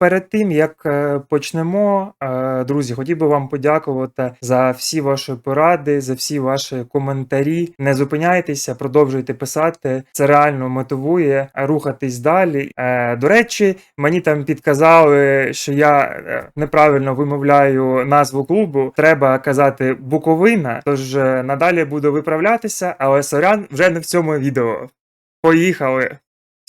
перед тим як е, почнемо, е, друзі, хотів би вам подякувати за всі ваші поради, за всі ваші коментарі. Не зупиняйтеся, продовжуйте писати. Це реально мотивує рухатись далі. Е, До речі, мені там підказали, що я неправильно вимовляю назву клубу. Треба казати Буковина. Тож надалі буду виправлятися, але сорян вже не в цьому відео. Поїхали!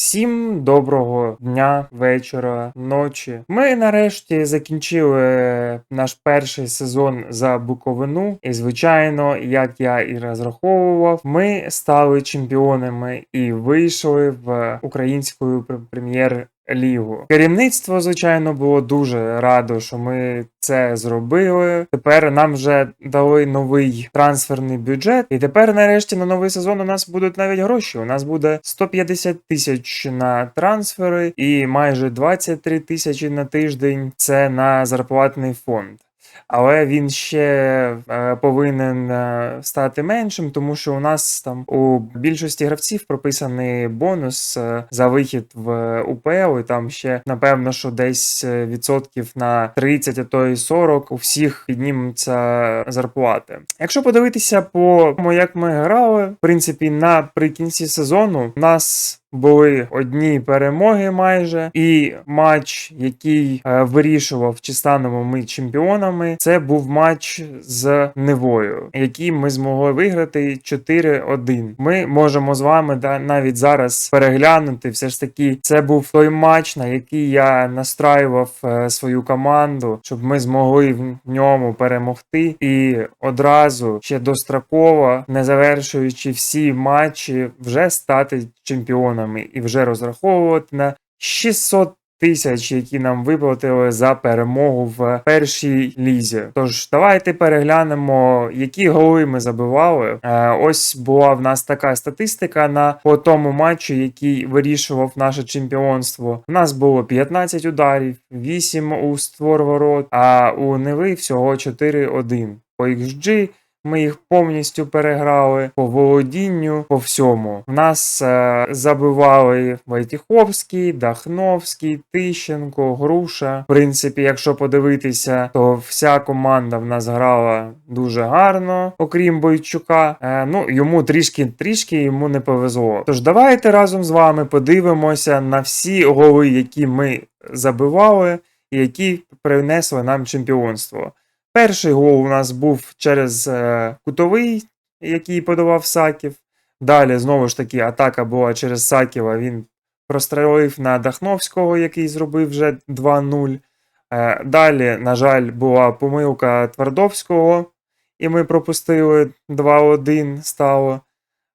Всім доброго дня, вечора, ночі. Ми нарешті закінчили наш перший сезон за Буковину. І, звичайно, як я і розраховував, ми стали чемпіонами і вийшли в українську прем'єр. Лігу керівництво, звичайно, було дуже радо, що ми це зробили. Тепер нам вже дали новий трансферний бюджет, і тепер, нарешті, на новий сезон у нас будуть навіть гроші. У нас буде 150 тисяч на трансфери і майже 23 тисячі на тиждень. Це на зарплатний фонд. Але він ще е, повинен е, стати меншим, тому що у нас там у більшості гравців прописаний бонус е, за вихід в УПЛ, і там ще напевно, що десь відсотків на 30, а то і 40 у всіх піднімуться зарплати. Якщо подивитися по тому, як ми грали, в принципі, наприкінці сезону у нас були одні перемоги майже, і матч, який е, вирішував, чи станемо ми чемпіонами, це був матч з Невою, який ми змогли виграти 4-1. Ми можемо з вами да, навіть зараз переглянути. Все ж таки, це був той матч, на який я настраював е, свою команду, щоб ми змогли в ньому перемогти і одразу ще достроково, не завершуючи всі матчі, вже стати чемпіонами і вже розраховувати на 600 тисяч, які нам виплатили за перемогу в першій лізі. Тож давайте переглянемо, які голи ми забивали. Е, ось була в нас така статистика на по тому матчу, який вирішував наше чемпіонство. У нас було 15 ударів, 8 у створ ворот, а у Неви всього 4-1. По XG ми їх повністю переграли по володінню, по всьому. В нас е, забивали Войтіховський, Дахновський, Тищенко, Груша. В принципі, якщо подивитися, то вся команда в нас грала дуже гарно, окрім Бойчука. Е, ну йому трішки трішки йому не повезло. Тож давайте разом з вами подивимося на всі голи, які ми забивали, і які принесли нам чемпіонство. Перший гол у нас був через е, кутовий, який подавав Саків. Далі, знову ж таки, атака була через Саківа. Він прострелив на Дахновського, який зробив вже 2-0. Е, далі, на жаль, була помилка Твардовського, і ми пропустили 2-1 стало.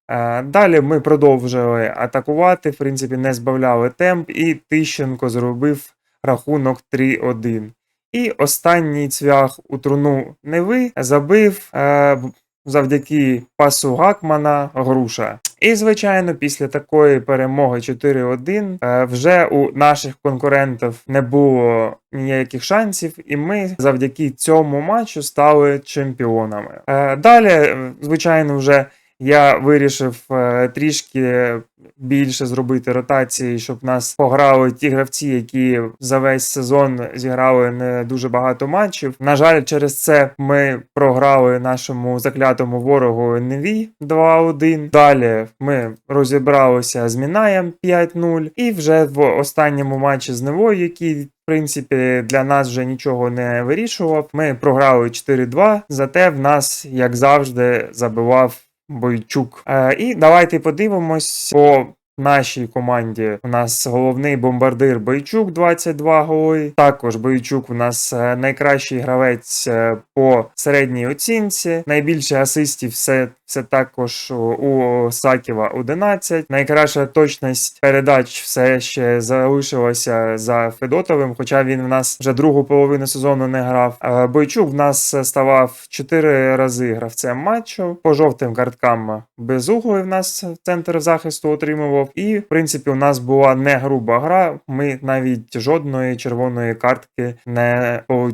Е, Далі ми продовжили атакувати, в принципі, не збавляли темп, і Тищенко зробив рахунок 3-1. І останній цвях у труну Неви забив е, завдяки пасу Гакмана груша. І, звичайно, після такої перемоги 4-1 е, вже у наших конкурентів не було ніяких шансів, і ми завдяки цьому матчу стали чемпіонами. Е, Далі, е, звичайно, вже я вирішив е, трішки більше зробити ротації, щоб нас пограли ті гравці, які за весь сезон зіграли не дуже багато матчів. На жаль, через це ми програли нашому заклятому ворогу Неві 2-1. Далі ми розібралися з Мінаєм 5-0. І вже в останньому матчі з Невою, який в принципі, для нас вже нічого не вирішував. Ми програли 4-2, зате в нас, як завжди, забивав Бойчук. Е, і давайте подивимось по нашій команді. У нас головний бомбардир Бойчук 22 голи. Також Бойчук у нас е, найкращий гравець е, по середній оцінці. Найбільше асистів все, все також у- Саківа 11. Найкраща точність передач все ще залишилася за Федотовим, хоча він в нас вже другу половину сезону не грав. Е, Бойчук в нас ставав 4 рази гравцем матчу. По жовтим карткам безуглий в нас центр захисту отримував умов. І, в принципі, у нас була не груба гра. Ми навіть жодної червоної картки не отримали.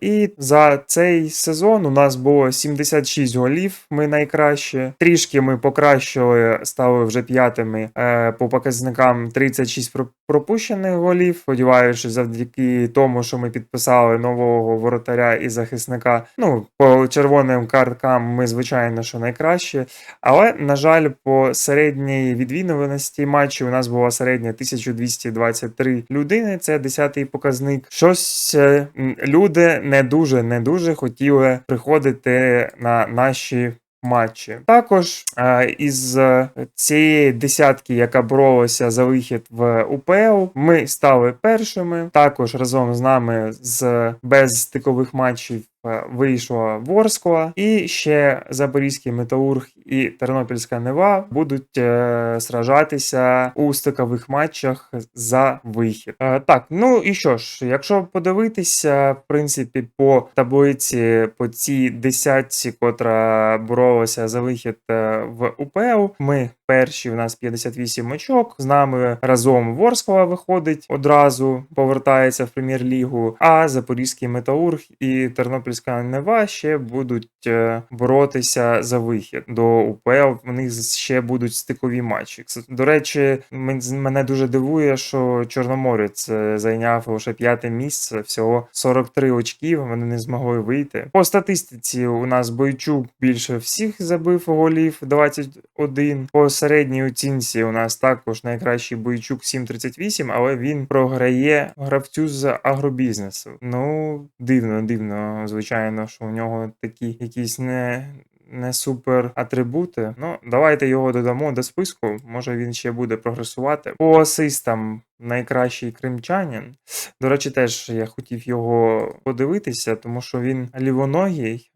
І за цей сезон у нас було 76 голів. Ми найкраще. Трішки ми покращили, стали вже п'ятими е, по показникам 36 пропущених голів. Сподіваюся, завдяки тому, що ми підписали нового воротаря і захисника. Ну, по червоним карткам ми, звичайно, що найкраще. Але, на жаль, по середній відвідуваності матчів у нас була середня 1223 людини. Це 10-й показник. Щось е, люди не дуже не дуже хотіли приходити на наші. Матчі також е, із е, цієї десятки, яка боролася за вихід в УПЛ, ми стали першими. Також разом з нами з без стикових матчів е, вийшла Ворскла, і ще Запорізький металург і Тернопільська Нева будуть е, сражатися у стикових матчах за вихід. Е, так, ну і що ж, якщо подивитися, в принципі, по таблиці по цій десятці, котра боролася за вихід е, в УПЛ, ми перші, у нас 58 очок. З нами разом Ворскла виходить одразу, повертається в прем'єр-лігу. А Запорізький металург і Тернопільська Нева ще будуть е, боротися за вихід до УПЛ. В них ще будуть стикові матчі. До речі, мене дуже дивує, що Чорноморець е, зайняв лише п'яте місце, всього 43 очків. Вони не змогли вийти. По статистиці у нас Бойчук більше всіх забив голів 21. По середній оцінці у нас також найкращий Бойчук 7.38, але він програє гравцю з агробізнесу. Ну, дивно, дивно, звичайно, що у нього такі якісь не. Не супер атрибути. Ну, давайте його додамо до списку. Може він ще буде прогресувати. По асистам найкращий кримчанин. До речі, теж я хотів його подивитися, тому що він лівоногий,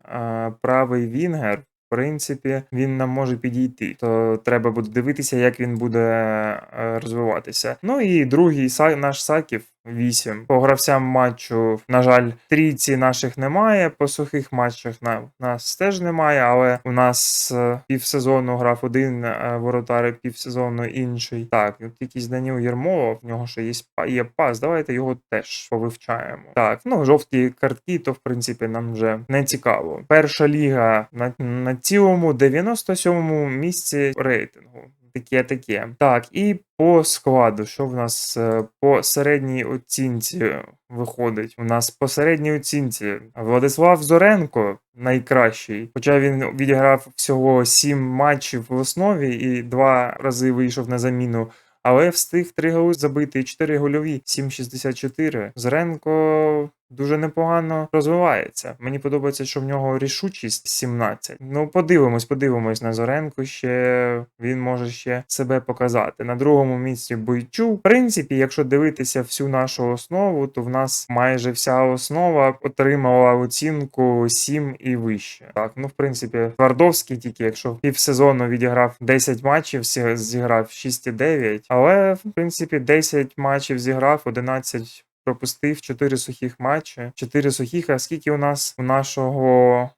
правий вінгер. Принципі, він нам може підійти, то треба буде дивитися, як він буде е, розвиватися. Ну і другий наш Саків 8. По гравцям матчу, на жаль, трійці наших немає. По сухих матчах на нас теж немає, але у нас е, півсезону грав один е, воротар, півсезону інший. Так, от якийсь Даніл Єрмолов, в нього ще є, є пас. Давайте його теж повивчаємо. Так, ну жовті картки, то в принципі нам вже не цікаво. Перша ліга на, на цілому 97-му місці рейтингу. Таке таке. Так, і по складу, що в нас е, по середній оцінці виходить? У нас по середній оцінці Владислав Зоренко найкращий, хоча він відіграв всього 7 матчів в основі і два рази вийшов на заміну. Але встиг 3 голи забити і 4 гольові, 7,64. Зоренко дуже непогано розвивається. Мені подобається, що в нього рішучість 17. Ну, подивимось, подивимось на Зоренко. Ще він може ще себе показати. На другому місці Бойчук. В принципі, якщо дивитися всю нашу основу, то в нас майже вся основа отримала оцінку 7 і вище. Так, ну в принципі, Твардовський тільки, якщо півсезону відіграв 10 матчів, зіграв 6,9, але в принципі 10 матчів зіграв, 11 пропустив 4 сухих матчі. 4 сухих, а скільки у нас у нашого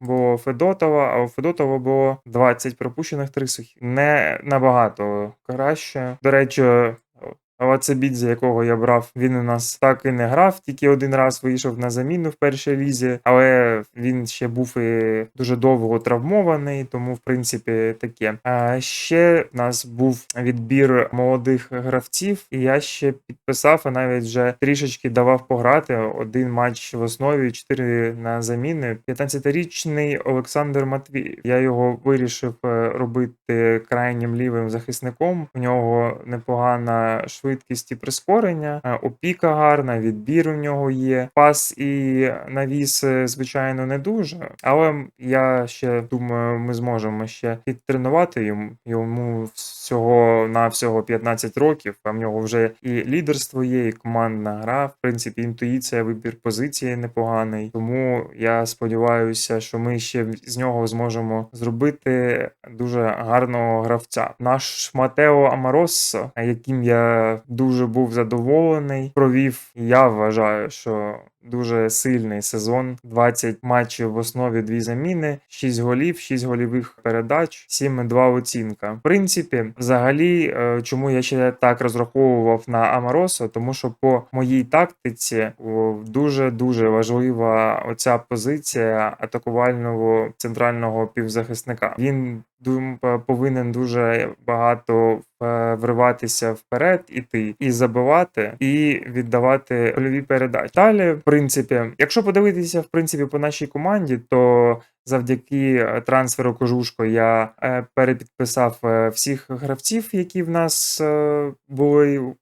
було Федотова, а у Федотова було 20 пропущених 3 сухі. Не набагато краще. До речі, Авацебідзе, якого я брав, він у нас так і не грав, тільки один раз вийшов на заміну в першій лізі, але він ще був і дуже довго травмований, тому в принципі таке. А ще в нас був відбір молодих гравців, і я ще підписав, а навіть вже трішечки давав пограти один матч в основі, чотири на заміни. 15-річний Олександр Матвієв. Я його вирішив е, робити крайнім лівим захисником. У нього непогана швидкість і прискорення, е, опіка гарна, відбір у нього є. Пас і навіс, е, звичайно, не дуже. Але я ще думаю, ми зможемо ще підтренувати йому. Йому всього на всього 15 років. А в нього вже і лідерство є, і командна гра. В принципі, інтуїція, вибір позиції непоганий. Тому я сподіваюся, що ми ще з нього зможемо зробити дуже гарного гравця. Наш Матео Амароссо, яким я дуже був задоволений, провів. Я вважаю, що дуже сильний сезон. 20 матчів в основі, дві заміни, 6 голів, 6 голівих передач, 7,2 оцінка. В принципі, взагалі, е, чому я ще так розраховував на Амаросо, тому що по моїй тактиці дуже дуже важлива оця позиція атакувального центрального півзахисника. Він повинен дуже багато е, вриватися вперед, іти і забивати, і віддавати гольові передачі. Далі, принципі, якщо подивитися в принципі по нашій команді, то завдяки е, трансферу кожушко я е, перепідписав е, всіх гравців, які в нас були, у,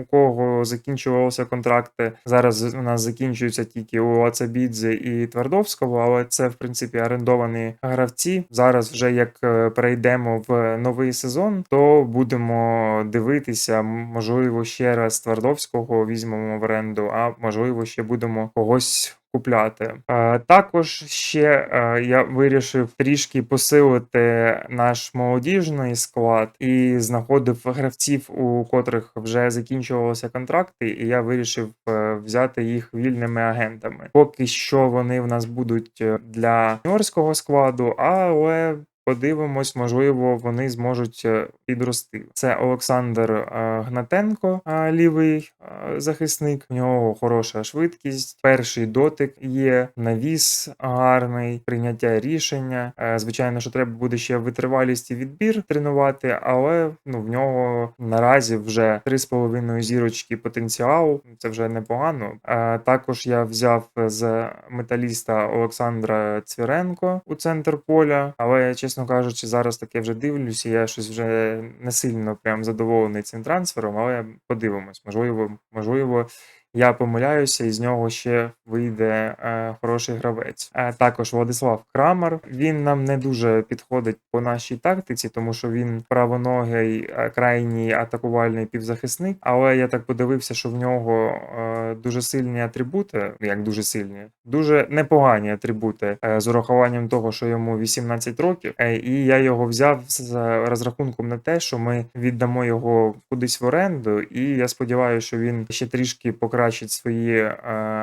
у кого закінчувалися контракти. Зараз у нас закінчуються тільки у Ацабідзе і Твардовського, але це в принципі орендовані гравці. Зараз, вже як е, перейдемо в новий сезон, то будемо дивитися. Можливо, ще раз Твардовського візьмемо в оренду, а можливо, ще будемо когось. Купляти Е, також ще е, я вирішив трішки посилити наш молодіжний склад і знаходив гравців, у котрих вже закінчувалися контракти, і я вирішив е, взяти їх вільними агентами. Поки що вони в нас будуть для юніорського складу, але Подивимось, можливо, вони зможуть е, підрости. Це Олександр е, Гнатенко, е, лівий захисник. У нього хороша швидкість, перший дотик є, навіс гарний, прийняття рішення. Звичайно, що треба буде ще витривалість і відбір тренувати, але ну в нього наразі вже 3,5 зірочки потенціал. Це вже непогано. Також я взяв з металіста Олександра Цвіренко у центр поля, але чесно кажучи, зараз таке вже дивлюся. Я щось вже не сильно прям задоволений цим трансфером, але подивимось. Можливо, можливо, я помиляюся, і з нього ще вийде е, хороший гравець. Е, також Владислав Крамер. Він нам не дуже підходить по нашій тактиці, тому що він правоногий е, крайній атакувальний півзахисник. Але я так подивився, що в нього е, дуже сильні атрибути, як дуже сильні, дуже непогані атрибути е, з урахуванням того, що йому 18 років. Е, і я його взяв з розрахунком на те, що ми віддамо його кудись в оренду, і я сподіваюся, що він ще трішки покращить свої е,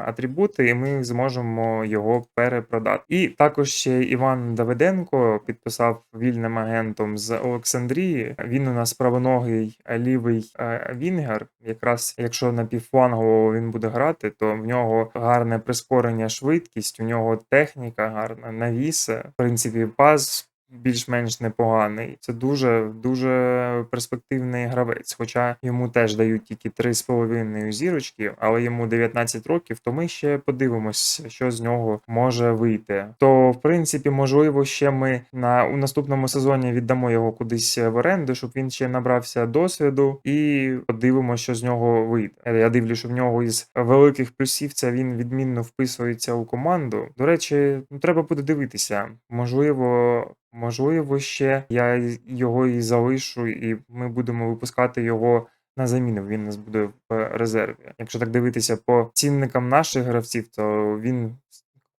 атрибути, і ми зможемо його перепродати. І також ще Іван Давиденко підписав вільним агентом з Олександрії. Він у нас правоногий е, лівий е, вінгер. Якраз якщо на півфлангово він буде грати, то в нього гарне прискорення, швидкість, у нього техніка гарна, навіси, в принципі, пас більш-менш непоганий. Це дуже дуже перспективний гравець. Хоча йому теж дають тільки 3,5 зірочки, але йому 19 років, то ми ще подивимось, що з нього може вийти. То, в принципі, можливо, ще ми на у наступному сезоні віддамо його кудись в оренду, щоб він ще набрався досвіду, і подивимося, що з нього вийде. Я дивлюсь, що в нього із великих плюсів це він відмінно вписується у команду. До речі, ну треба буде дивитися. Можливо. Можливо, ще я його і залишу, і ми будемо випускати його на заміну. Він нас буде в резерві. Якщо так дивитися по цінникам наших гравців, то він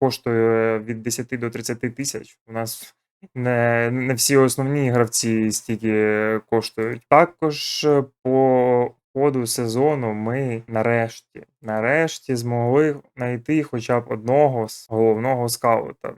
коштує від 10 до 30 тисяч. У нас не, не всі основні гравці стільки коштують. Також е, по ходу сезону ми нарешті, нарешті змогли знайти хоча б одного з головного скаута.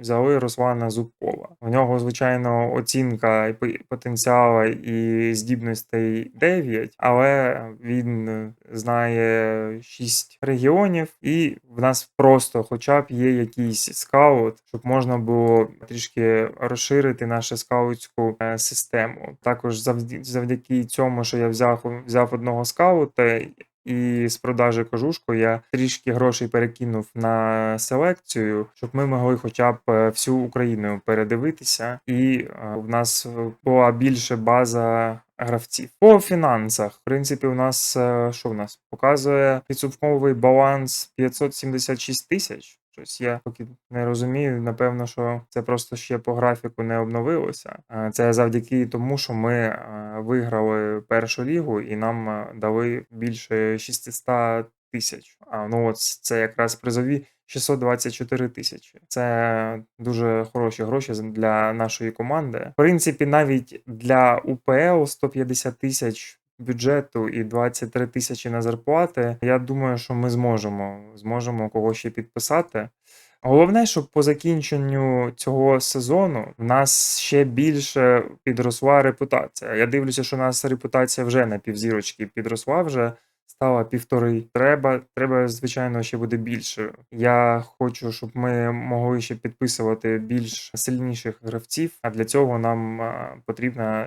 Взяли Руслана Зубкова. У нього, звичайно, оцінка потенціалу і здібностей 9, але він знає 6 регіонів, і в нас просто хоча б є якийсь скаут, щоб можна було трішки розширити нашу скаутську е, систему. Також завдяки цьому, що я взяв, взяв одного скаута. І з продажі кожушку я трішки грошей перекинув на селекцію, щоб ми могли хоча б е, всю Україну передивитися, і е, в нас е, була більше база гравців. По фінансах, в принципі, у нас що в нас показує підсумковий баланс 576 тисяч. Щось я поки не розумію. Напевно, що це просто ще по графіку не обновилося. Е, Це завдяки тому, що ми е, виграли першу лігу і нам е, дали більше 600 тисяч. А ну от це якраз призові 624 тисячі. Це дуже хороші гроші для нашої команди. В принципі, навіть для УПЛ 150 тисяч бюджету і 23 тисячі на зарплати, я думаю, що ми зможемо, зможемо когось ще підписати. Головне, щоб по закінченню цього сезону в нас ще більше підросла репутація. Я дивлюся, що у нас репутація вже на півзірочки підросла вже. Стала півтори. Треба, треба, звичайно, ще буде більше. Я хочу, щоб ми могли ще підписувати більш сильніших гравців. А для цього нам потрібна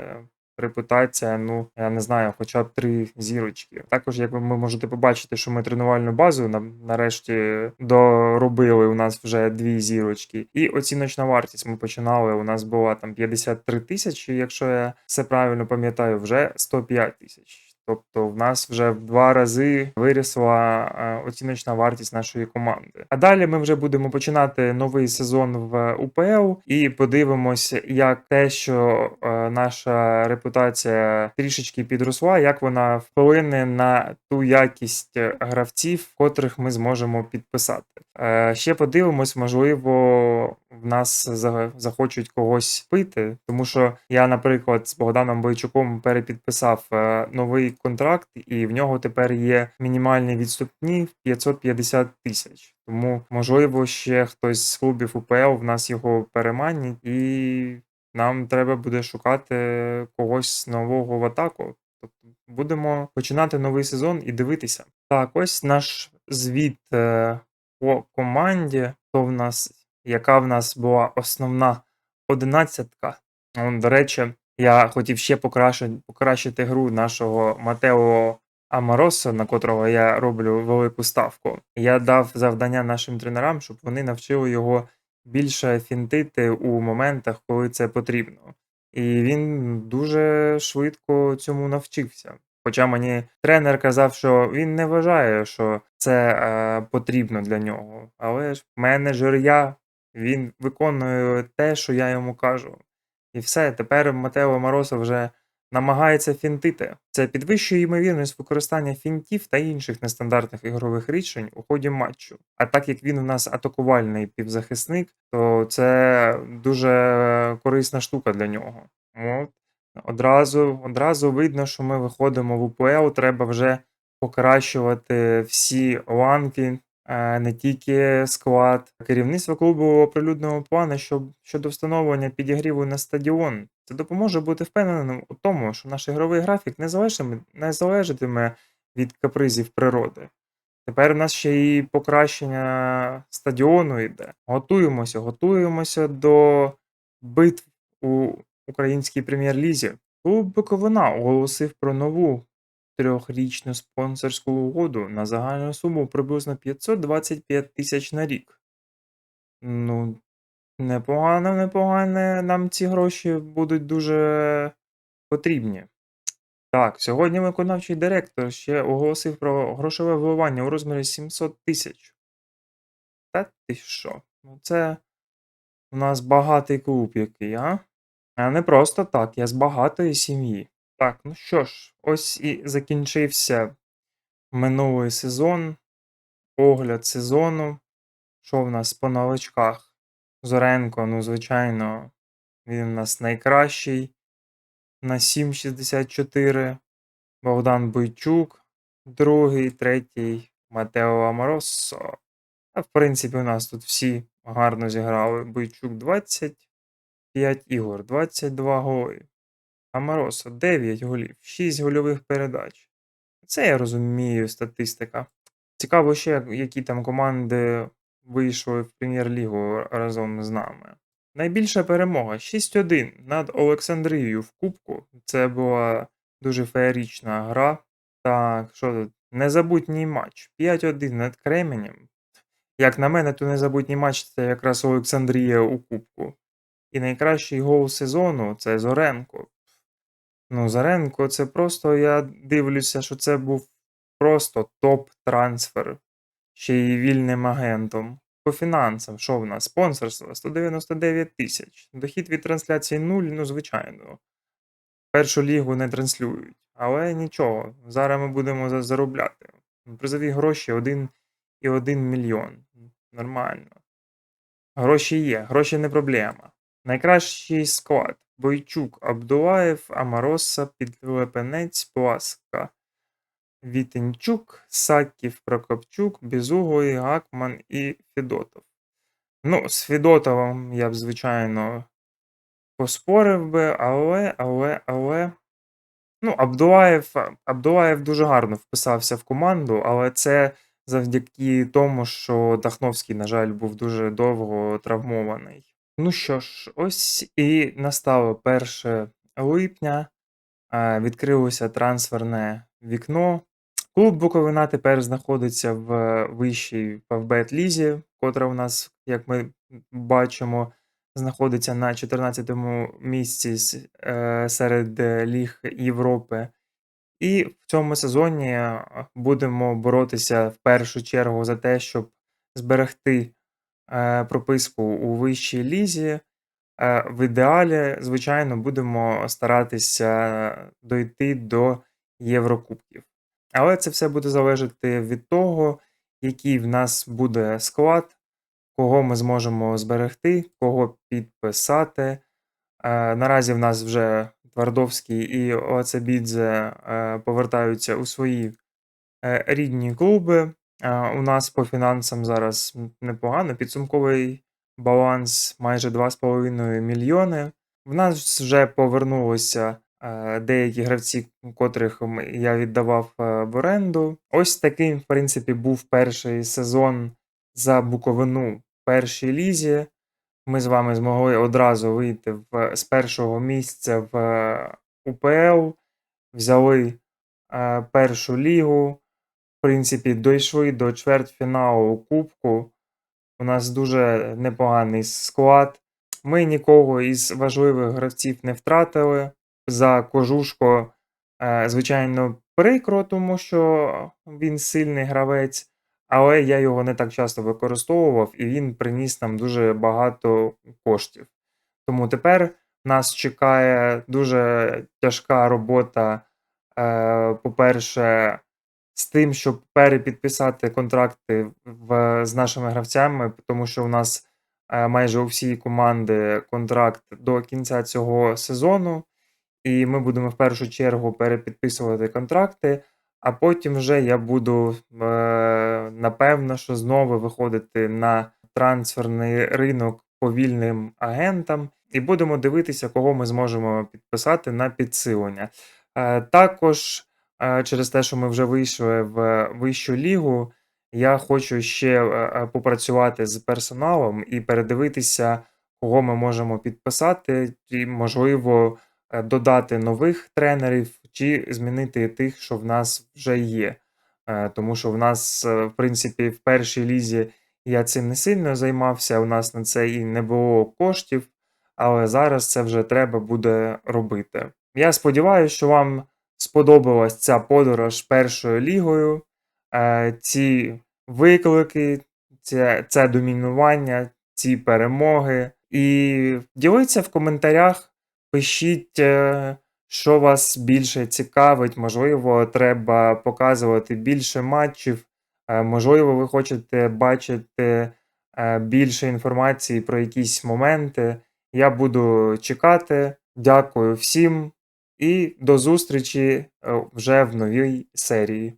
репутація. Ну я не знаю, хоча б три зірочки. Також, як ви можете побачити, що ми тренувальну базу на, нарешті доробили. У нас вже дві зірочки, і оціночна вартість. Ми починали. У нас була там 53 тисячі, якщо я все правильно пам'ятаю, вже 105 тисяч. Тобто в нас вже в два рази вирісла е, оціночна вартість нашої команди. А далі ми вже будемо починати новий сезон в УПЛ і подивимося, як те, що е, наша репутація трішечки підросла, як вона вплине на ту якість гравців, котрих ми зможемо підписати. Е, Ще подивимось, можливо, в нас захочуть когось пити, тому що я, наприклад, з Богданом Бойчуком перепідписав е, новий контракт, і в нього тепер є мінімальні відступні в 550 тисяч. Тому, можливо, ще хтось з клубів УПЛ в нас його переманить, і нам треба буде шукати когось нового в атаку. Тобто будемо починати новий сезон і дивитися. Так, ось наш звіт е, по команді, хто в нас, яка в нас була основна одинадцятка. До речі, я хотів ще покращити, покращити гру нашого Матео Амаросо, на котрого я роблю велику ставку. Я дав завдання нашим тренерам, щоб вони навчили його більше фінтити у моментах, коли це потрібно. І він дуже швидко цьому навчився. Хоча мені тренер казав, що він не вважає, що це е, потрібно для нього. Але ж менеджер я, він виконує те, що я йому кажу. І все, тепер Матео Моросо вже намагається фінтити. Це підвищує ймовірність використання фінтів та інших нестандартних ігрових рішень у ході матчу. А так як він у нас атакувальний півзахисник, то це дуже корисна штука для нього. От. Одразу, одразу видно, що ми виходимо в УПЛ, треба вже покращувати всі ланки, е, не тільки склад. Керівництво клубу оприлюднило плани щодо встановлення підігріву на стадіон. Це допоможе бути впевненим у тому, що наш ігровий графік не залежатиме, не залежатиме від капризів природи. Тепер у нас ще і покращення стадіону йде. Готуємося, готуємося до битв у українській прем'єр-лізі. Клуб Буковина оголосив про нову трьохрічну спонсорську угоду на загальну суму приблизно 525 тисяч на рік. Ну, непогано, непогано. Нам ці гроші будуть дуже потрібні. Так, сьогодні виконавчий директор ще оголосив про грошове вливання у розмірі 700 тисяч. Та ти що? Ну це у нас багатий клуб який, а? А не просто так, я з багатої сім'ї. Так, ну що ж, ось і закінчився минулий сезон, огляд сезону. Що в нас по новачках? Зоренко, ну, звичайно, він у нас найкращий на 7,64. Богдан Бойчук, другий, третій Матео Амороссо. А в принципі, у нас тут всі гарно зіграли. Бойчук 25 ігор, 22 голи. Аморосо 9 голів, 6 гольових передач. Це я розумію, статистика. Цікаво ще, які там команди вийшли в прем'єр-лігу разом з нами. Найбільша перемога 6-1 над Олександрією в Кубку. Це була дуже феєрічна гра. Так, що тут? Незабутній матч. 5-1 над Кременем. Як на мене, то незабутній матч це якраз Олександрія у Кубку. І найкращий гол сезону це Зоренко. Ну, Заренко, це просто я дивлюся, що це був просто топ-трансфер, ще й вільним агентом. По фінансам, що в нас? Спонсорство 199 тисяч. Дохід від трансляції 0, ну, звичайно. Першу лігу не транслюють. Але нічого, зараз ми будемо заробляти. Призові гроші 1,1 мільйон. Нормально. Гроші є, гроші не проблема. Найкращий склад: Бойчук, Абдулаєв, Амароса, Підлепенець, Пласка, Вітенчук, Саків, Прокопчук, Безуглий, Гакман і Федотов. Ну, з Федотовим я б, звичайно, поспорив би, але, але, але. Ну, Абдулаєв, Абдулаєв дуже гарно вписався в команду, але це завдяки тому, що Дахновський, на жаль, був дуже довго травмований. Ну що ж, ось і настало 1 липня. е, Відкрилося трансферне вікно. Клуб Буковина тепер знаходиться в вищій Павбет Лізі, котра у нас, як ми бачимо, знаходиться на 14-му місці е, серед е, ліг Європи. І в цьому сезоні е, будемо боротися в першу чергу за те, щоб зберегти е, прописку у вищій лізі. Е, В ідеалі, звичайно, будемо старатися дойти до Єврокубків. Але це все буде залежати від того, який в нас буде склад, кого ми зможемо зберегти, кого підписати. Е, Наразі в нас вже Твардовський і Оцебідзе повертаються у свої рідні клуби. У нас по фінансам зараз непогано. Підсумковий баланс майже 2,5 мільйони. В нас вже повернулося е, деякі гравці, котрих я віддавав е, в оренду. Ось таким, в принципі, був перший сезон за Буковину в першій лізі. Ми з вами змогли одразу вийти в, з першого місця в е, УПЛ, взяли е, першу лігу. Принципі, дійшли до чвертьфіналу Кубку. У нас дуже непоганий склад. Ми нікого із важливих гравців не втратили. За кожушко, е, звичайно, прикро, тому що він сильний гравець, але я його не так часто використовував, і він приніс нам дуже багато коштів. Тому тепер нас чекає дуже тяжка робота. Е, По-перше, з тим, щоб перепідписати контракти в, з нашими гравцями, тому що у нас е, майже у всій команди контракт до кінця цього сезону, і ми будемо в першу чергу перепідписувати контракти, а потім вже я буду е, напевно, що знову виходити на трансферний ринок по вільним агентам, і будемо дивитися, кого ми зможемо підписати на підсилення. Е, Також через те, що ми вже вийшли в вищу лігу, я хочу ще е, е, попрацювати з персоналом і передивитися, кого ми можемо підписати, і, можливо, е, додати нових тренерів чи змінити тих, що в нас вже є. Тому що в нас, в принципі, в першій лізі я цим не сильно займався, у нас на це і не було коштів, але зараз це вже треба буде робити. Я сподіваюся, що вам сподобалась ця подорож першою лігою, е, ці виклики, це, це домінування, ці перемоги. І діліться в коментарях, пишіть, е, що вас більше цікавить. Можливо, треба показувати більше матчів. Е, Можливо, ви хочете бачити більше інформації про якісь моменти. Я буду чекати. Дякую всім і до зустрічі е, вже в новій серії.